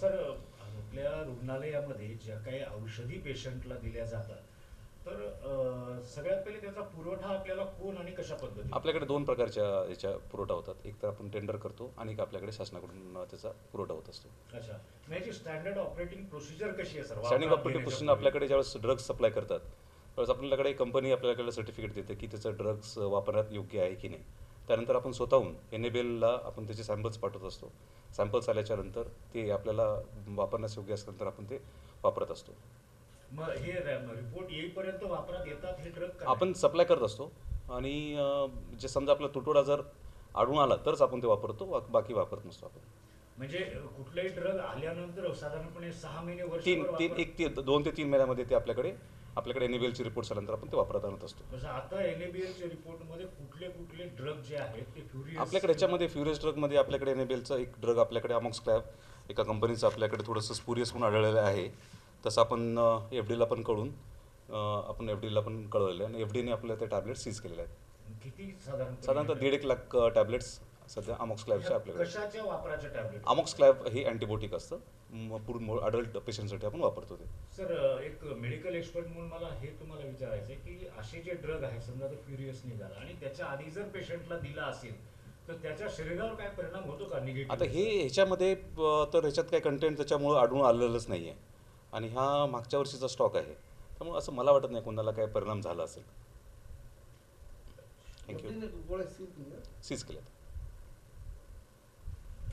Sir आपल्या रुग्णालयामध्ये ज्या काही औषधी पेशंटला दिल्या जातात तर सगळ्यात पहिले त्याचा पुरवठा आपल्याला कोण आणि कशा आपल्याकडे दोन प्रकारच्या याच्या पुरवठा होतात. एक तर आपण टेंडर करतो आणि एक आपल्याकडे शासनाकडून त्याचा पुरवठा होत असतो. अच्छा. स्टँडर्ड ऑपरेटिंग प्रोसिजर कशी आहे सर? स्टँडर्ड ऑपरेटिंग प्रोसिजर आपल्याकडे ज्यावेळेस ड्रग्स सप्लाय करतात त्यावेळेस आपल्याकडे कंपनी आपल्याकडे सर्टिफिकेट देते की त्याचं ड्रग्स वापरण्यात योग्य आहे की नाही. त्यानंतर आपण स्वतःहून एन ए बेलला आपण त्याचे सॅम्पल्स पाठवत असतो. सॅम्पल्स आल्याच्यानंतर ते आपल्याला वापरण्यास योग्य असल्यानंतर आपण ते वापरत असतो. मग हे रिपोर्ट येईपर्यंत वापरात येतात हे ड्रग आपण सप्लाय करत असतो आणि जे समजा आपला तुटवडा जर आढळून आला तरच आपण ते वापरतो बाकी वापरत नसतो आपण. म्हणजे कुठलाही ड्रग आल्यानंतर साधारणपणे सहा महिने वर्ष तीन तीन एक ते दोन ते तीन महिन्यामध्ये ते आपल्याकडे आपल्याकडे एनएबीएलची रिपोर्ट आल्यानंतर आपण ते वापरत आणत असतो. जसं आता एनएबीएलच्या रिपोर्टमध्ये कुठले कुठले ड्रग जे आहेत ते फ्युरियस आपल्याकडे याच्यामध्ये फ्युरियस ड्रगमध्ये आपल्याकडे एनएबीएलचा एक ड्रग आपल्याकडे अमॉक्स क्लॅब एका कंपनीचं आपल्याकडे थोडंसं स्पुरियस म्हणून आढळलेलं आहे. तसं आपण एफ डीला पण कळून आपण एफ डीला पण कळवलेलं आहे. आणि एफ डीने आपल्या ते टॅबलेट सीज केलेले आहेत. किती साधारण साधारणतः दीड एक लाख टॅबलेट्स सध्या अमॉक्स क्लॅबचे आपल्याकडे. वापराच्या टॅबलेट अमॉक्स क्लॅब हे अँटीबायोटिक असतं. पूर्ण अडल्ट पेशंटसाठी आपण वापरतो ते. सर एक मेडिकल एक्सपर्ट म्हणून मला हे तुम्हाला विचारायचं आहे की असे जे ड्रग आहे समजा तो फ्युरियस निघाला आणि त्याच्या आधी जर पेशंटला दिला असेल तर त्याच्या शरीरावर काय परिणाम होतो का निगेटिव्ह आता हे ह्याच्यामध्ये तर ह्याच्यात काही कंटेंट त्याच्यामुळं आढळून आलेलंच नाही आहे आणि हा मागच्या वर्षीचा स्टॉक आहे. त्यामुळे असं मला वाटत नाही कोणाला काय परिणााम झाला असेल. थँक्यू सीज केल्यात